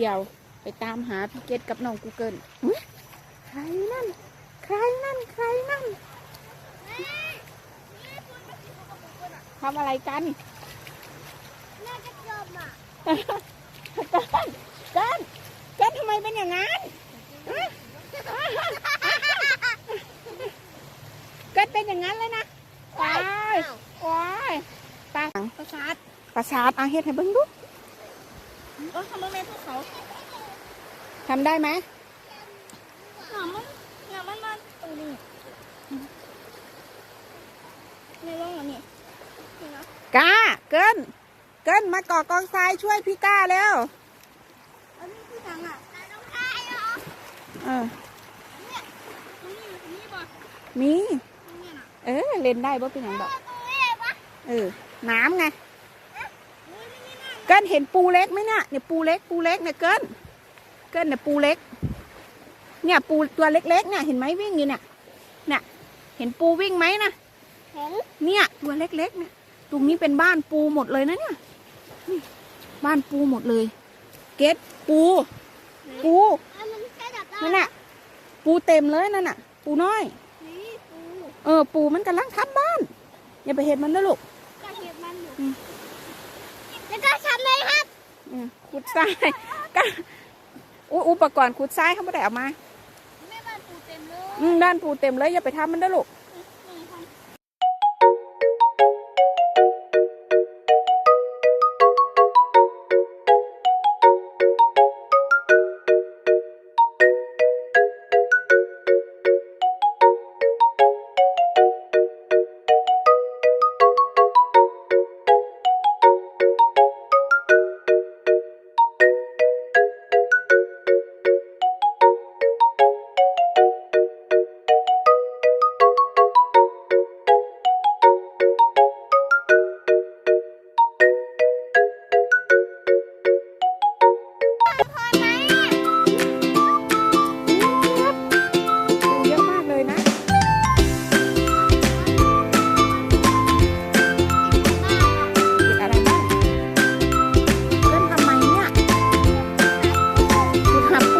เดียว ไปตามหาพี่เกดกับน้องกูเกิลอุ๊ยใครนั่น ใครนั่น ใครนั่นทำอะไรกันน่าจะจมอะเกินเกินเกินทำไมเป็นอย่างนั้นฮะเกินเป็นอย่างนั้นเลยนะว้ายว้ายตาประสาทประสาทอาเฮ็ดให้เบิ่งดู เออทำไมแม่พวกเขาทำได้ไหมหนามันหนามันมาตรงนี้ในร่องอันนี้นี่นะกล้าเกินเกินมาก่อกองทรายช่วยพี่ก้าแล้วอันนี้คือทางอะต้องใช่เหรอเออตรงนี้ตรงนี้ป่ะมีตรงนี้น่ะเออเล่นได้บ่เป็นหยังดอกตรงนี้เลยปะเออ น้ำไงโอ้ยนี่น่ะ เกินเห็นปูเล็กไหมเนี่ยเนี่ยปูเล็กปูเล็กเนี่ยเกินเกินเนี่ยปูเล็ก เนี่ยปูตัวเล็กๆเนี่ยเห็นไหมวิ่งอยู่เนี่ยเนี่ยเห็นปูวิ่งไหมนะเห็นเนี่ยตัวเล็กๆเนี่ยตรงนี้เป็นบ้านปูหมดเลยนะเนี่ยนี่บ้านปูหมดเลย เกตปู ปูอะมันแค่ดับได้นั่นน่ะปูเต็มเลยนั่นน่ะ ปูน้อยนี่ปูเออปูมันกำลังทับบ้าน อย่าไปเห็นมันนะลูกก็เห็นมันอยู่ อืม แล้วก็ทำเลยครับ อืมขุด ทรายก็อุอุปกรณ์ขุดทรายเขาไม่ได้เอามาแม่บ้านปูเต็มเลยอืมด้านปูเต็มเลยอย่าไปทำมันนะลูก I'm crumple.